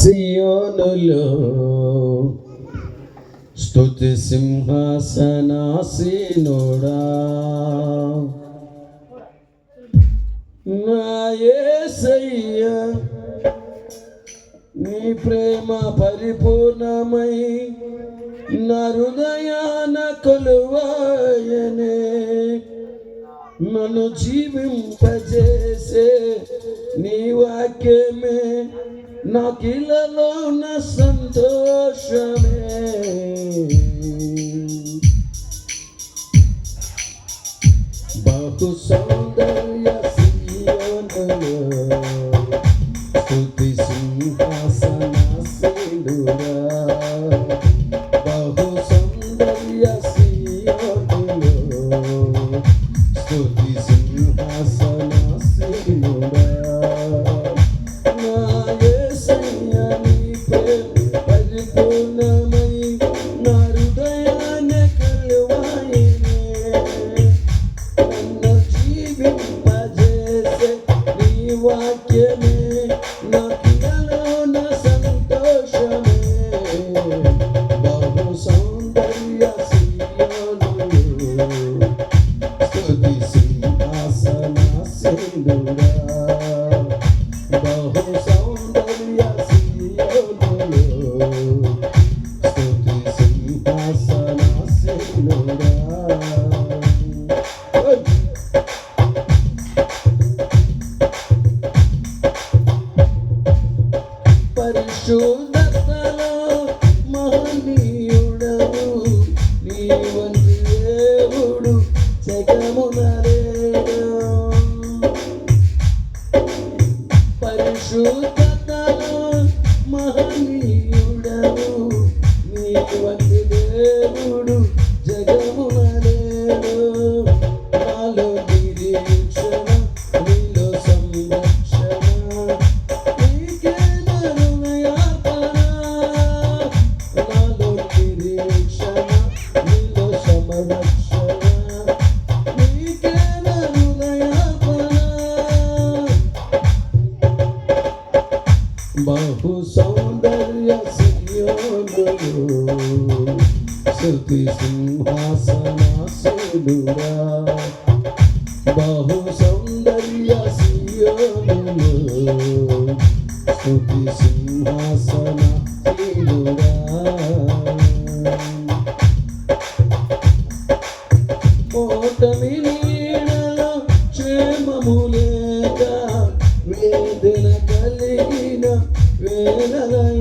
సియోనులో. స్తుతి సింహాసనాసీనుడా. నాయ నీ ప్రేమ పరిపూర్ణమై నా హృదయాన కొలువాయనే. నన్ను జీవింపజేసే నీ వాక్యమే నాకిలలో ఉన్న సంతోషమే. బహు సౌందర్య సీయోనలో. not sudden shows బహు సౌందర్య సియోనులు శృతి సింహాసనాసులురా బహు సౌందర్య సియోనులు శృతి సింహాసన ఓటమి నీడల వేదన కలిగి dream another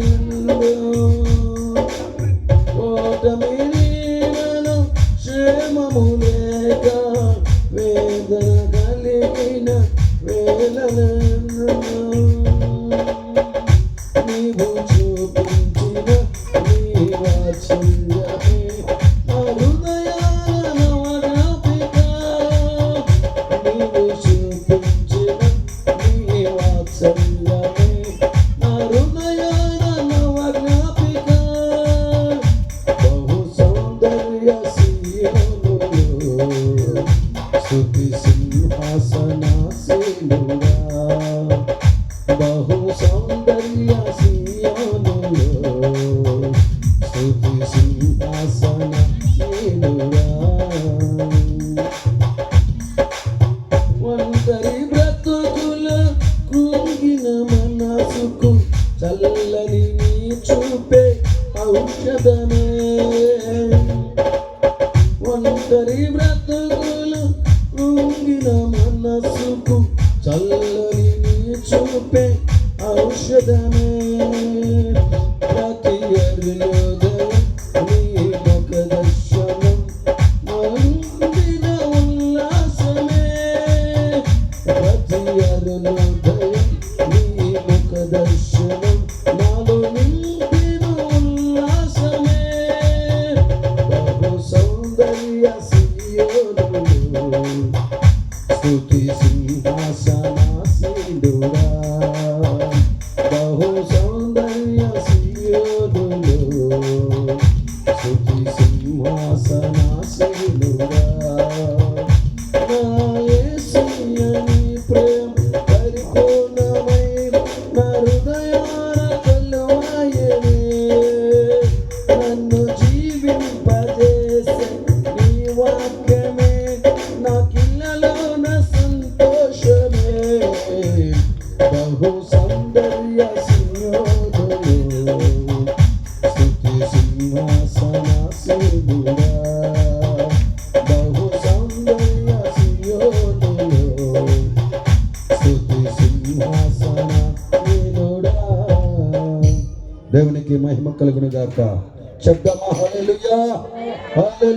బహు సౌందర్య స్థుతి సింహాసన ఒంటరి బ్రతుకుల కూగిన మనసుకు చల్లని చూపే ఔషధమే çok ben avşedemem దేవునికి మహిమ కలుగును గాక శబ్దమా హల్లెలూయా.